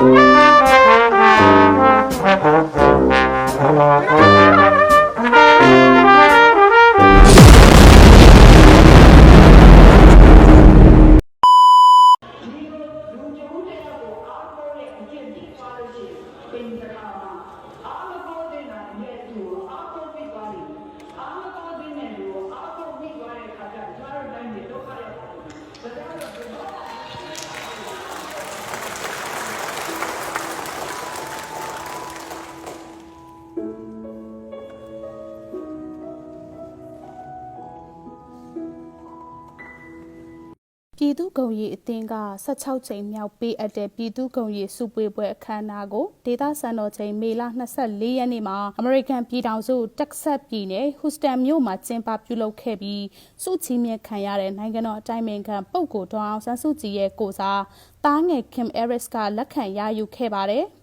things that are ပြည်သူ့ဂုံရီအသင်းက16ချိန်မြောက်ပေးအပ်တဲ့ပြည်သူ့ဂုံရီစုပွေပွဲအခမ်းအနားကိုဒေသစံတော်ချိန်မေလ24ရက်နေ့မှာအမေရိကန်ပြည်ထောင်စုတက်ဆက်ပြည်နယ်ဟူစတန်မြို့မှာကျင်းပပြုလုပ်ခဲ့ပြီးစုချီးမြှင့်ခံရတဲ့နိုင်ငံတော်အတိုင်ပင်ခံပုဂ္ဂိုလ်ဒေါအောင်ဆန်းစုကြည်ရဲ့ကိုစားတားငယ် Kim Eris ကလက်ခံရယူခဲ့ပါတယ်။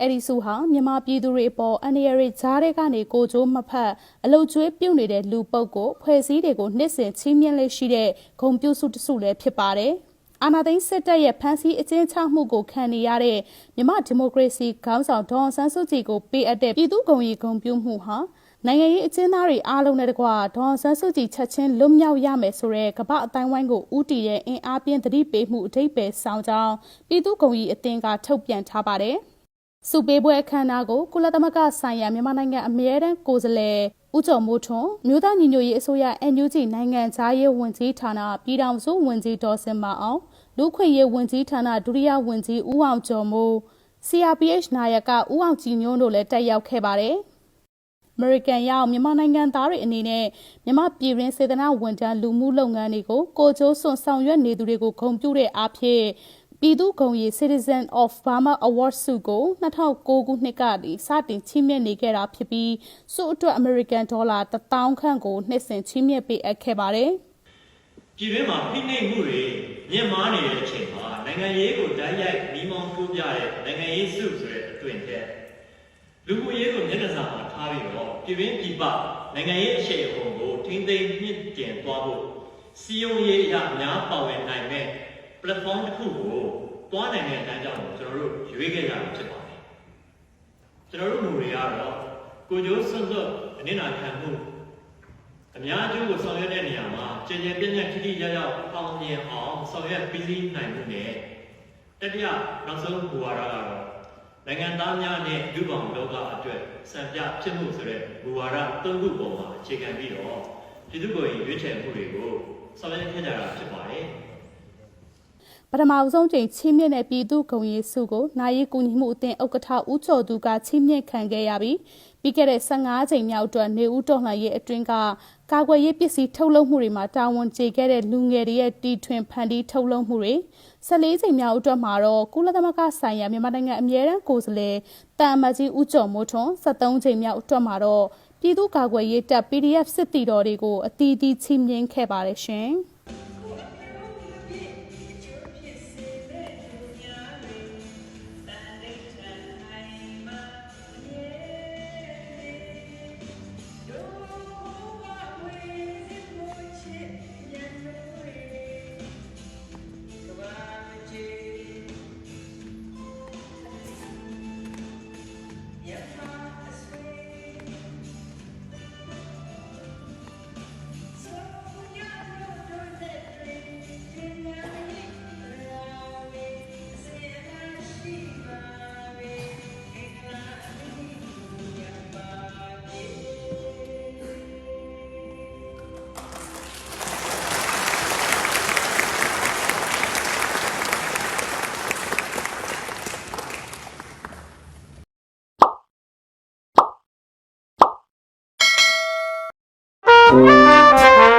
အဲ့ဒီစုဟာမြန်မာပြည်သူတွေအပေါ်အန္တရာယ်တွေကြားတဲ့ကနေကိုကြိုးမဖက်အလုတ်ကျွေးပြုတ်နေတဲ့လူပုတ်ကိုဖွဲ့စည်းတွေကိုနှစ်စဉ်ချီးမြှင့်လေးရှိတဲ့ဂုံပြုစုတစ်စုလည်းဖြစ်ပါတယ်။အာနာသိန်းစစ်တပ်ရဲ့ဖမ်းဆီးအကျဉ်းချမှုကိုခံနေရတဲ့မြမဒီမိုကရေစီခေါင်းဆောင်ဒေါအောင်ဆန်းစုကြည်ကိုပေးအပ်တဲ့ပြည်သူ့ဂုံရီဂုံပြုမှုဟာနိုင်ငံရေးအကျဉ်းသားတွေအားလုံးနဲ့တကွာဒေါအောင်ဆန်းစုကြည်ချက်ချင်းလွတ်မြောက်ရမယ်ဆိုတဲ့ကမ္ဘာအတိုင်းဝိုင်းကိုဥတီတဲ့အင်အားပြင်းသတိပေးမှုအထိပ္ပယ်ဆောင်ကြောင်းပြည်သူ့ဂုံရီအသင်းကထုတ်ပြန်ထားပါတယ်။ စုပေးပွဲအခမ်းအနားကိုကုလသမဂ္ဂဆိုင်ရာမြန်မာနိုင်ငံအမြဲတမ်းကိုယ်စားလှယ်ဦးကျော်မိုးထွန်းမြို့သားညီညွတ်ရေးအစိုးရ NUG နိုင်ငံသားရေးဝန်ကြီးဌာနပြည်ထောင်စုဝန်ကြီးဒေါ်စင်မအောင်လူခွင့်ရေးဝန်ကြီးဌာနဒုတိယဝန်ကြီးဦးအောင်ကျော်မိုး CRPH နာယကဦးအောင်ကြည်ညွန်းတို့လည်းတက်ရောက်ခဲ့ပါတယ်။ American ရောက်မြန်မာနိုင်ငံသားတွေအနေနဲ့မြန်မာပြည်ရင်းစေတနာဝန်ထမ်းလူမှုလုပ်ငန်းတွေကိုကိုကျိုးစွန်ဆောင်ရွက်နေသူတွေကိုဂုဏ်ပြုတဲ့အားဖြင့် ပြည်သူ့ဂုဏ်ရည် Citizen of Burma Award ဆုကို2009ခုနှစ်ကနေစတင်ချီးမြှင့်နေခဲ့တာဖြစ်ပြီးဆုအတွက် American Dollar 1000ခန့်ကိုနှစ်စဉ်ချီးမြှင့်ပေးအပ်ခဲ့ပါတယ်။ပြည်တွင်းမှာဖိနှိပ်မှုတွေမြင့်မားနေတဲ့အချိန်မှာနိုင်ငံရေးကိုတိုက်ရိုက်မိမောင်းထိုးပြတဲ့နိုင်ငံရေးစုဆိုတဲ့အသွင်တဲ့လူမှုရေးကိုမျက်နှာစာမှာထားပြီးတော့ပြည်တွင်းပြည်ပနိုင်ငံရေးအရှိန်အဟုန်ကိုထိမ့်သိမ်းမြင့်တင်သွားဖို့စီယုံရေးအရာအများပါဝင်နိုင်မဲ့ platform တစ်ခုကိုတွားနိုင်တဲ့အတိုင်းကြောင့်ကျွန်တော်တို့ရွေးခဲ့ကြတာဖြစ်ပါတယ်ကျွန်တော်တို့လူတွေကတော့ကိုကျိုးစွတ်စွတ်အနစ်နာခံမှုအများအကျိုးကိုဆောင်ရွက်တဲ့နေရာမှာကြည်ကြည်ပြည့်ပြည့်ထိထိရောက်ရောက်အောင်မြင်အောင်ဆောင်ရွက်ပြီးစီးနိုင်မှုနဲ့တတိယနောက်ဆုံးဘူဝါဒကတော့နိုင်ငံသားများနဲ့လူပေါင်းလောကအတွက်စံပြဖြစ်မှုဆိုတဲ့ဘူဝါဒသုံးခုပေါ်မှာအခြေခံပြီးတော့ပြည်သူ့ကိုယ်ရွေးချယ်မှုတွေကိုဆောင်ရွက်ခဲ့ကြတာဖြစ်ပါတယ် ပထမအဆုံးချိန်ချင်းမြင့်တဲ့ပြည်သူ့ဂုံရီစုကိုနိုင်ရီကူညီမှုအသင်းဥက္ကဋ္ဌဦးကျော်သူကချင်းမြင့်ခံခဲ့ရပြီးပြီးခဲ့တဲ့15ချိန်မြောက်အတွက်နေဦးတော်လှန်ရေးအတွင်းကကာကွယ်ရေးပစ္စည်းထုတ်လုပ်မှုတွေမှာတာဝန်ကျေခဲ့တဲ့လူငယ်တွေရဲ့တီထွင်ဖန်တီးထုတ်လုပ်မှုတွေ14ချိန်မြောက်အတွက်မှာတော့ကုလသမဂ္ဂဆိုင်ရာမြန်မာနိုင်ငံအမြဲတမ်းကိုယ်စားလှယ်တာအမတ်ကြီးဦးကျော်မိုးထွန်း73ချိန်မြောက်အတွက်မှာတော့ပြည်သူ့ကာကွယ်ရေးတပ် PDF စစ်တီတော်တွေကိုအတီးတီးချီးမြှင့်ခဲ့ပါတယ်ရှင်။ Música